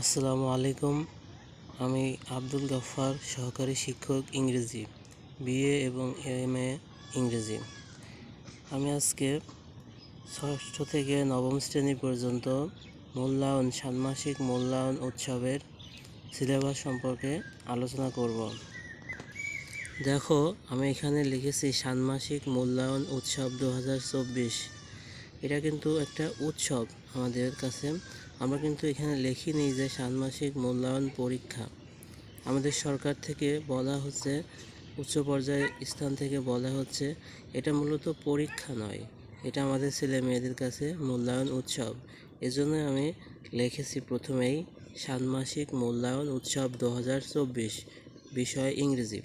আসসালামু আলাইকুম। আমি আব্দুল গাফফার, সহকারী শিক্ষক ইংরেজি, বিএ এবং এম এ ইংরেজি। আমি আজকে ষষ্ঠ থেকে নবম শ্রেণি পর্যন্ত মূল্যায়ন, ষান্মাসিক মূল্যায়ন উৎসবের সিলেবাস সম্পর্কে আলোচনা করব। দেখো, আমি এখানে লিখেছি ষান্মাসিক মূল্যায়ন উৎসব দু হাজার চব্বিশ। এটা কিন্তু একটা উৎসব আমাদের কাছে আমরা কিন্তু এখানে লিখিনি যে ষান্মাসিক মূল্যায়ন পরীক্ষা। আমাদের সরকার থেকে বলা হচ্ছে, উচ্চ পর্যায়ে স্থান থেকে বলা হচ্ছে, এটা মূলত পরীক্ষা নয়। এটা আমাদের ছেলে মেয়েদের কাছে মূল্যায়ন উৎসব। এজন্য আমি লিখেছি প্রথমেই, ষান্মাসিক মূল্যায়ন উৎসব দু হাজার চব্বিশ, বিষয় ইংরেজি।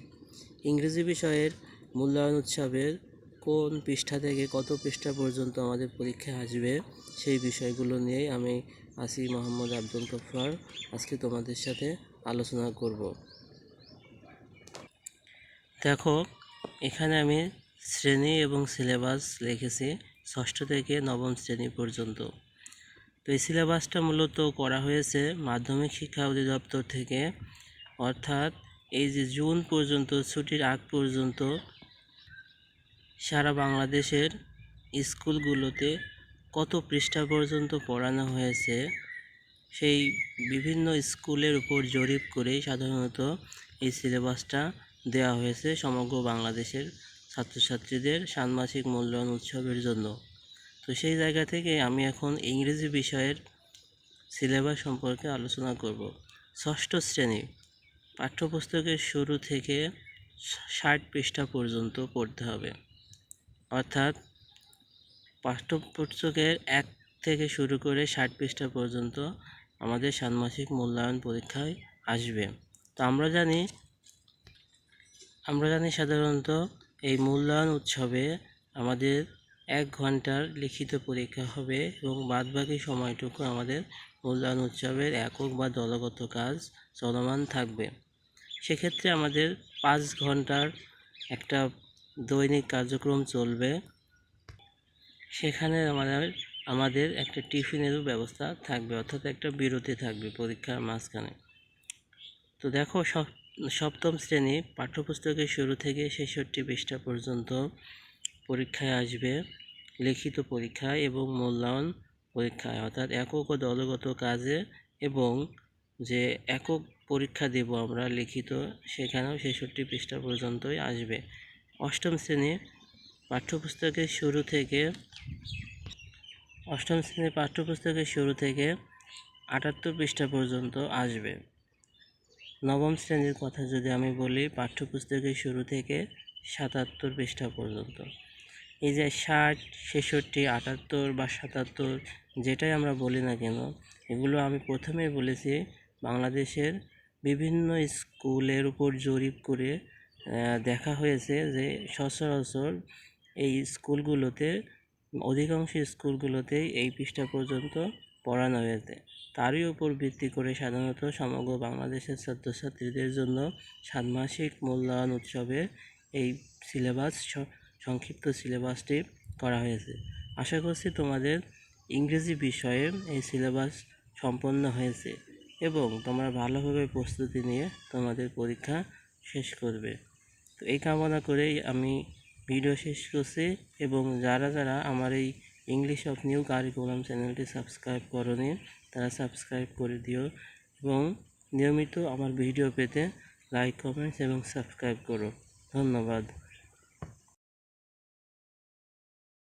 ইংরেজি বিষয়ের মূল্যায়ন উৎসবের কোন পৃষ্ঠা থেকে কত পৃষ্ঠা পর্যন্ত আমাদের পরীক্ষা আসবে, সেই বিষয়গুলো নিয়েই আমি আসি মোহাম্মদ আব্দুল গফ্ফার আজকে তোমাদের সাথে আলোচনা করব। দেখো, এখানে আমি শ্রেণি এবং সিলেবাস লিখেছি ষষ্ঠ থেকে নবম শ্রেণি পর্যন্ত। তো এই সিলেবাসটা মূলত করা হয়েছে মাধ্যমিক শিক্ষা অধিদপ্তর থেকে, অর্থাৎ এই যে জুন পর্যন্ত, ছুটির আগ পর্যন্ত সারা বাংলাদেশের স্কুলগুলোতে কত পৃষ্ঠা পর্যন্ত পড়ানো হয়েছে, সেই বিভিন্ন স্কুলের উপর জরিপ করেই সাধারণত এই সিলেবাসটা দেওয়া হয়েছে সমগ্র বাংলাদেশের ছাত্রছাত্রীদের ষান্মাসিক মূল্যায়ন উৎসবের জন্য। তো সেই জায়গা থেকে আমি এখন ইংরেজি বিষয়ের সিলেবাস সম্পর্কে আলোচনা করব। ষষ্ঠ শ্রেণি, পাঠ্যপুস্তকের শুরু থেকে ষাট পৃষ্ঠা পর্যন্ত পড়তে হবে। অর্থাৎ পাঠ্যপুস্তকের এক থেকে শুরু করে ষাট পৃষ্ঠা পর্যন্ত আমাদের ষান্মাসিক মূল্যায়ন পরীক্ষায় আসবে। তো আমরা জানি আমরা জানি সাধারণত এই মূল্যায়ন উৎসবে আমাদের এক ঘণ্টার লিখিত পরীক্ষা হবে এবং বাদবাকি সময়টুকু আমাদের মূল্যায়ন উৎসবের একক বা দলগত কাজ চলমান থাকবে। সেক্ষেত্রে আমাদের পাঁচ ঘণ্টার একটা দৈনিক কার্যক্রম চলবে। সেখানে আমাদের আমাদের একটা টিফিনেরও ব্যবস্থা থাকবে, অর্থাৎ একটা বিরতি থাকবে পরীক্ষার মাঝখানে। তো দেখো সপ্তম শ্রেণি পাঠ্যপুস্তকের শুরু থেকে ছেষট্টি পৃষ্ঠা পর্যন্ত পরীক্ষায় আসবে, লিখিত পরীক্ষায় এবং মূল্যায়ন পরীক্ষায়, অর্থাৎ একক ও দলগত কাজে এবং যে একক পরীক্ষা দেব আমরা লিখিত, সেখানেও ছেষট্টি পৃষ্ঠা পর্যন্তই আসবে। অষ্টম শ্রেণি পাঠ্যপুস্তকের শুরু থেকে, অষ্টম শ্রেণির পাঠ্যপুস্তকের শুরু থেকে আটাত্তর পৃষ্ঠা পর্যন্ত আসবে। নবম শ্রেণির কথা যদি আমি বলি, পাঠ্যপুস্তকের শুরু থেকে সাতাত্তর পৃষ্ঠা পর্যন্ত। এই যে ষাট, ছেষট্টি, আটাত্তর বা সাতাত্তর, যেটাই আমরা বলি না কেন, এগুলো আমি প্রথমেই বলেছি বাংলাদেশের বিভিন্ন স্কুলের উপর জরিপ করে দেখা হয়েছে যে সচরাচর এই স্কুলগুলোতে, অধিকাংশ স্কুলগুলোতেই এই পৃষ্ঠা পর্যন্ত পড়ানো হয়েছে। তারই উপর ভিত্তি করে সাধারণত সমগ্র বাংলাদেশের ছাত্রছাত্রীদের জন্য ষান্মাসিক মূল্যায়ন উৎসবে এই সিলেবাস সংক্ষিপ্ত সিলেবাসটি করা হয়েছে। আশা করছি তোমাদের ইংরেজি বিষয়ে এই সিলেবাস সম্পন্ন হয়েছে এবং তোমরা ভালোভাবে প্রস্তুতি নিয়ে তোমাদের পরীক্ষা শেষ করবে। তো এই কামনা করেই আমি ভিডিও শেষ করছে এবং যারা যারা আমার এই ইংলিশ অফ নিউ কারিকুলাম চ্যানেলটি সাবস্ক্রাইব করনি, তারা সাবস্ক্রাইব করে দিও এবং নিয়মিত আমার ভিডিও পেতে লাইক কমেন্টস এবং সাবস্ক্রাইব করো। ধন্যবাদ।